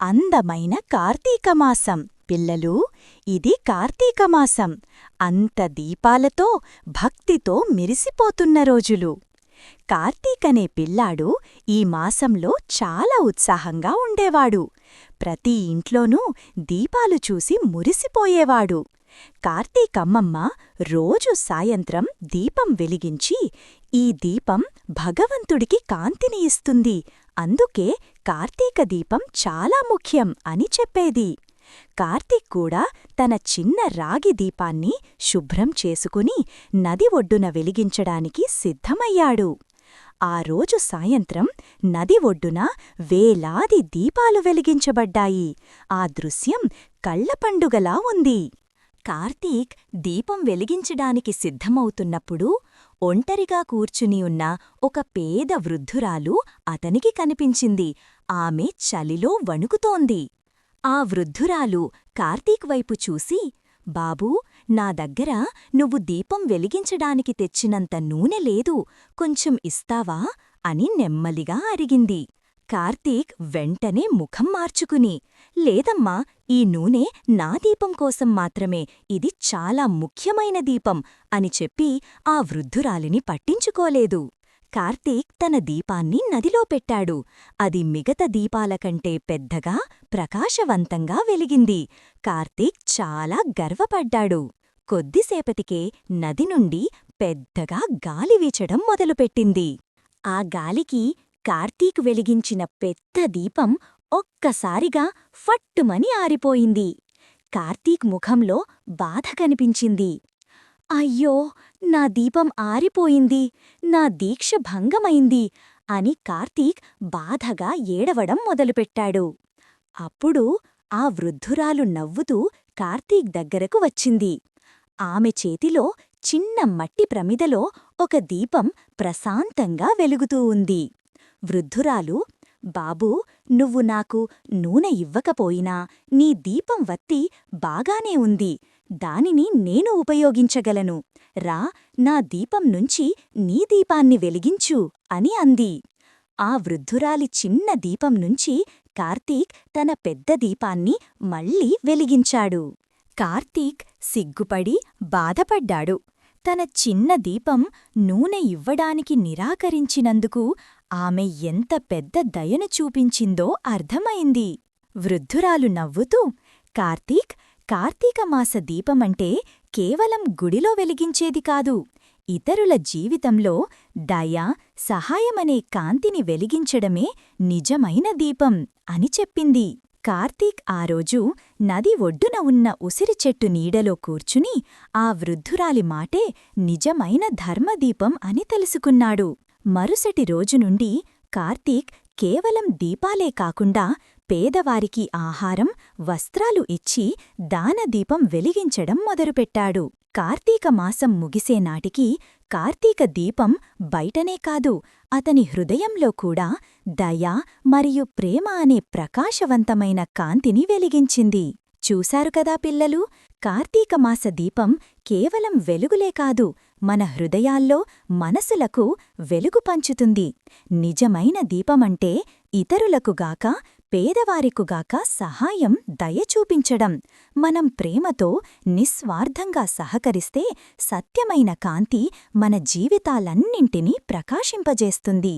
అందమైన కార్తీకమాసం పిల్లలు ఇది కార్తీకమాసం అంత దీపాలతో భక్తితో మిరిసిపోతున్న రోజులు. కార్తీకనే పిల్లాడు ఈ మాసంలో చాలా ఉత్సాహంగా ఉండేవాడు. ప్రతి ఇంట్లోనూ దీపాలు చూసి మురిసిపోయేవాడు. కార్తీకమ్మమ్మ రోజు సాయంత్రం దీపం వెలిగించి ఈ దీపం భగవంతుడికి కాంతిని ఇస్తుంది. అందుకే కార్తీక దీపం చాలా ముఖ్యం అని చెప్పేది. కార్తీక్ కూడా తన చిన్న రాగి దీపాన్ని శుభ్రం చేసుకుని నది ఒడ్డున వెలిగించడానికి సిద్ధమయ్యాడు. ఆ రోజు సాయంత్రం నది ఒడ్డున వేలాది దీపాలు వెలిగించబడ్డాయి. ఆ దృశ్యం కళ్ళపండుగలా ఉంది. కార్తీక్ దీపం వెలిగించడానికి సిద్ధమవుతున్నప్పుడు ఒంటరిగా కూర్చుని ఉన్న ఒక పేద వృద్ధురాలు అతనికి కనిపించింది. ఆమె చలిలో వణుకుతోంది. ఆ వృద్ధురాలు కార్తీక్ వైపు చూసి బాబూ నా దగ్గర నువ్వు దీపం వెలిగించడానికి తెచ్చినంత నూనె లేదు. కొంచెం ఇస్తావా? అని నెమ్మలిగా అరిగింది. కార్తీక్ వెంటనే ముఖం మార్చుకుని లేదమ్మా ఈ నూనె నా దీపం కోసం మాత్రమే ఇది చాలా ముఖ్యమైన దీపం అని చెప్పి ఆ వృద్ధురాలిని పట్టించుకోలేదు. కార్తీక్ తన దీపాన్ని నదిలో పెట్టాడు. అది మిగత దీపాల కంటే పెద్దగా ప్రకాశవంతంగా వెలిగింది. కార్తీక్ చాలా గర్వపడ్డాడు. కొద్దిసేపటికే నది నుండి పెద్దగా గాలి వీచడం మొదలుపెట్టింది. ఆ గాలికి కార్తీక్ వెలిగించిన పెద్ద దీపం ఒక్కసారిగా ఫట్టుమని ఆరిపోయింది. కార్తీక్ ముఖంలో బాధ కనిపించింది. అయ్యో నా దీపం ఆరిపోయింది నా దీక్ష భంగమైంది అని కార్తీక్ బాధగా ఏడవడం మొదలుపెట్టాడు. అప్పుడు ఆ వృద్ధురాలు నవ్వుతూ కార్తీక్ దగ్గరకు వచ్చింది. ఆమె చేతిలో చిన్న మట్టి ప్రమిదలో ఒక దీపం ప్రశాంతంగా వెలుగుతూ ఉంది. వృద్ధురాలు బాబూ నువ్వు నాకు నూనె ఇవ్వకపోయినా నీ దీపం వత్తి బాగానే ఉంది. దానిని నేను ఉపయోగించగలను. రా నా దీపం నుంచి నీ దీపాన్ని వెలిగించు అని అంది. ఆ వృద్ధురాలి చిన్న దీపం నుంచి కార్తీక్ తన పెద్ద దీపాన్ని మళ్ళీ వెలిగించాడు. కార్తీక్ సిగ్గుపడి బాధపడ్డాడు. తన చిన్న దీపం నూనె ఇవ్వడానికి నిరాకరించినందుకు ఆమె ఎంత పెద్ద దయను చూపించిందో అర్థమైంది. వృద్ధురాలు నవ్వుతూ కార్తీక్ కార్తీకమాస దీపమంటే కేవలం గుడిలో వెలిగించేది కాదు. ఇతరుల జీవితంలో దయ సహాయమనే కాంతిని వెలిగించడమే నిజమైన దీపం అని చెప్పింది. కార్తీక్ ఆ రోజు నది ఒడ్డున ఉన్న ఉసిరి చెట్టు నీడలో కూర్చుని ఆ వృద్ధురాలి మాటే నిజమైన ధర్మదీపం అని తెలుసుకున్నాడు. మరుసటి రోజు నుండి కార్తీక్ కేవలం దీపాలే కాకుండా పేదవారికి ఆహారం వస్త్రాలు ఇచ్చి దానదీపం వెలిగించడం మొదలుపెట్టాడు. కార్తీక మాసం ముగిసే నాటికి కార్తీక దీపం బయటనే కాదు అతని హృదయంలో కూడా దయ మరియు ప్రేమ అనే ప్రకాశవంతమైన కాంతిని వెలిగించింది. చూశారు కదా పిల్లలు? కార్తీక మాస దీపం కేవలం వెలుగులే కాదు మన హృదయాల్లో మనసులకు వెలుగు పంచుతుంది. నిజమైన దీపమంటే ఇతరులకుగాక పేదవారికుగాక సహాయం దయ చూపించడం. మనం ప్రేమతో నిస్వార్థంగా సహకరిస్తే సత్యమైన కాంతి మన జీవితాలన్నింటినీ ప్రకాశింపజేస్తుంది.